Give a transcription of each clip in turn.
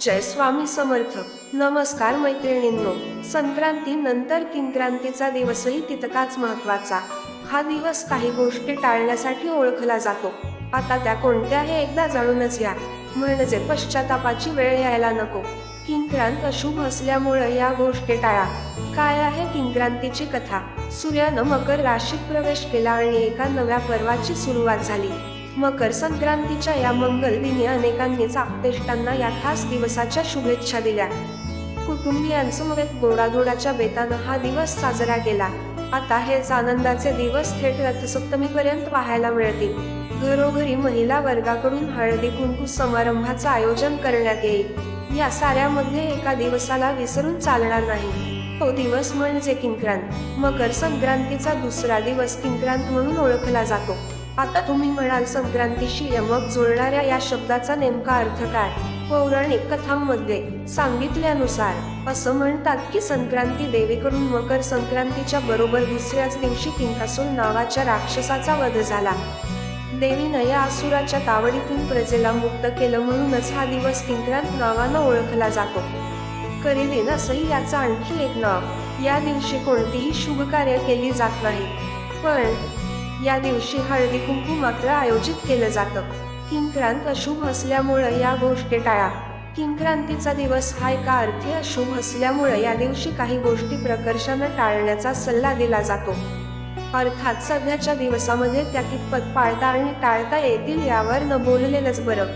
जय स्वामी समर्थ. नमस्कार मैत्रिणींनो. संक्रांती नंतर किंक्रांतीचा दिवसही तितकाच महत्त्वाचा हा दिवस काही गोष्टी टाळण्यासाठी ओळखला जातो. आता त्या कोणत्या हे एकदा जाणूनच घ्या. म्हणजे पश्चातापाची वेळ यायला नको. किंक्रांत अशुभ असल्यामुळे या गोष्टी टाळा. काय आहे किंक्रांतीची कथा? सूर्यानं मकर राशीत प्रवेश केला आणि एका नव्या पर्वाची सुरुवात झाली. मकर संक्रांतीच्या या मंगल दिनी अनेकांनीच आपतेष्टांना या खास दिवसाच्या शुभेच्छा दिल्या. कुटुंबियांसमवेत गोडाधोडाच्या बेतानं हा दिवस साजरा केला. आता हेच आनंदाचे दिवस थेट रथसप्तमीपर्यंत पाहायला मिळतील. घरोघरी महिला वर्गाकडून हळदी कुंकू समारंभाचं आयोजन करण्यात येईल. या साऱ्यामध्ये एका दिवसाला विसरून चालणार नाही. तो दिवस म्हणजे किंक्रांत. मकर संक्रांतीचा दुसरा दिवस किंक्रांत म्हणून ओळखला जातो. आता तुम्ही म्हणाल संक्रांतीशी यमक जुळणाऱ्या या शब्दाचा नेमका अर्थ काय? पौराणिक कथांमध्ये सांगितल्यानुसार असं म्हणतात की संक्रांती देवीकडून मकर संक्रांतीच्या बरोबर दुसऱ्याच दिवशी किंकासून नावाच्या राक्षसाचा वध झाला. देवीनं या असुराच्या तावडीतून प्रजेला मुक्त केलं म्हणूनच हा दिवस किंक्रांत नावानं ओळखला जातो. करीदिन असंही याचं आणखी एक नाव. या दिवशी कोणतीही शुभ कार्य केली जात नाही. पण या दिवशी हळदी कुंकू मात्र आयोजित केलं जातं. किंक्रांत अशुभ असल्यामुळं या गोष्टी टाळा. किंक्रांतीचा दिवस हा एका अर्थी अशुभ असल्यामुळे या दिवशी काही गोष्टी प्रकर्षानं टाळण्याचा सल्ला दिला जातो. अर्थात सध्याच्या दिवसामध्ये त्या कितपत पाळता आणि टाळता येतील यावर न बोललेलंच बरं.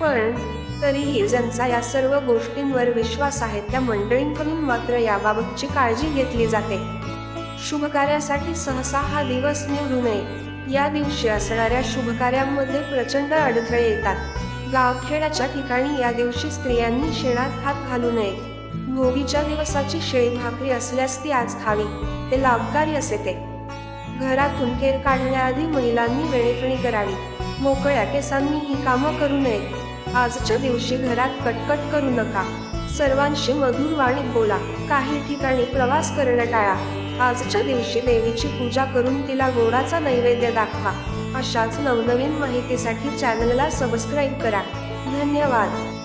पण तरीही ज्यांचा या सर्व गोष्टींवर विश्वास आहे त्या मंडळींकडून मात्र याबाबतची काळजी घेतली जाते. शुभ कार्यासाठी सहसा हा दिवस निवडू नये. या दिवशी असणाऱ्या शुभ कार्यांमध्ये प्रचंड अडथळे येतात. गावखेड्याच्या ठिकाणी या दिवशी स्त्रियांनी शेणात हात घालू नये. भोगीच्या दिवसाची शेळी भाकरी असल्यास ती आज खावी. ते लाभकारी असे ते. घरातून केर काढण्याआधी महिलांनी वेळेपणी करावी. मोकळ्या केसांनी ही कामं करू नये. आजच्या दिवशी घरात कटकट करू नका. सर्वांशी मधुर वाणीत बोला. काही ठिकाणी प्रवास करणं टाळा. आजच्या दिवशी देवीची पूजा करून तिला गोडाचा नैवेद्य दाखवा. अशाच नवनवीन माहितीसाठी चॅनलला सबस्क्राईब करा. धन्यवाद.